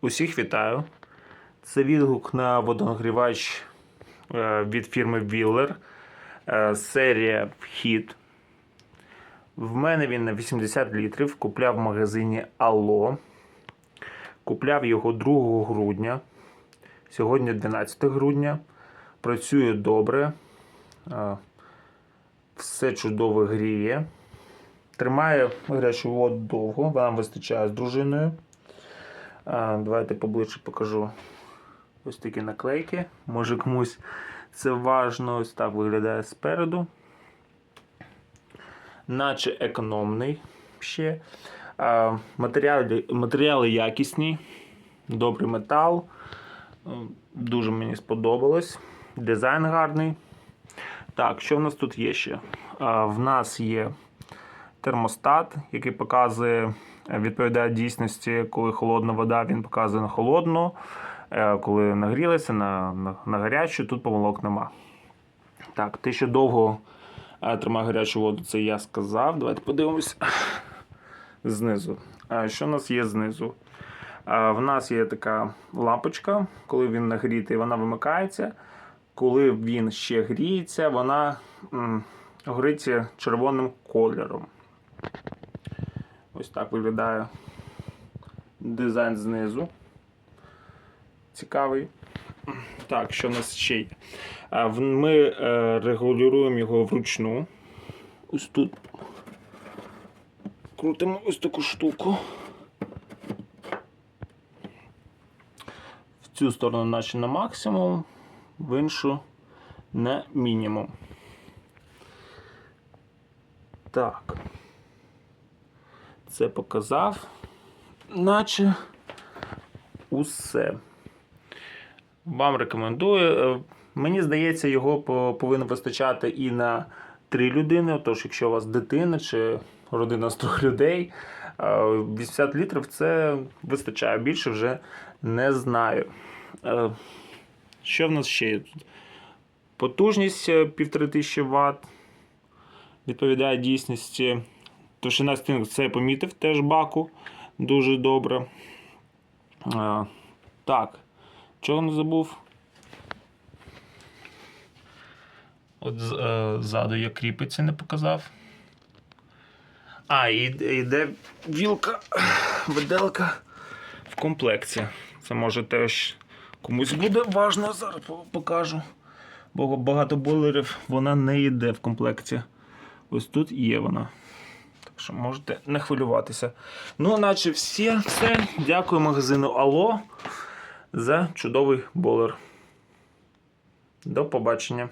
Усіх вітаю. Це відгук на водонагрівач е, від фірми Wheeler. Е, Серія Хід. В мене він на 80 літрів. Купляв в магазині Алло. Купляв його 2 грудня. Сьогодні 12 грудня. Працює добре. Е, Все чудово гріє. Тримає гарячу воду довго, вам вистачає з дружиною. Давайте поближче покажу ось такі наклейки. Може комусь це важно. Ось так виглядає спереду. Наче економний ще. Матеріали, матеріали якісні, добрий метал. Е, Дуже мені сподобалось. Дизайн гарний. Так, що в нас тут є ще? В нас є термостат, який показує, відповідає дійсності, коли холодна вода, він показує на холодну. Е, Коли нагрілася на, на, на гарячу, тут помилок нема. Так, те, що довго е, тримає гарячу воду, це я сказав. Давайте подивимось знизу. Що у нас є знизу? В нас є така лампочка, коли він нагрітий, вона вимикається. Коли він ще гріється, вона м, горить червоним кольором. Ось так виглядає дизайн знизу. Цікавий. Так, що в нас ще є? Ми е, регулюємо його вручну. Ось тут крутимо ось таку штуку. В цю сторону наче на максимум, в іншу на мінімум. Так. Це показав, наче усе. Вам рекомендую. Е, Мені здається, його повинно вистачати і на три людини. Тож, якщо у вас дитина чи родина з трьох людей, е, 80 літрів це вистачає. Більше вже не знаю. Е, Що в нас ще є тут? Потужність е, 1500 Вт. Відповідає дійсності. Товщина стінок це помітив теж баку. Дуже добре. А, так. Чого не забув? От е, ззаду я кріпиться, не показав. А, і йде вілка, виделка в комплекті. Це може теж комусь буде важно, зараз покажу. Бо багато бойлерів вона не йде в комплекті. Ось тут є вона. Що можете не хвилюватися. Ну, наче всі, все. Дякую магазину Ало за чудовий болер. До побачення.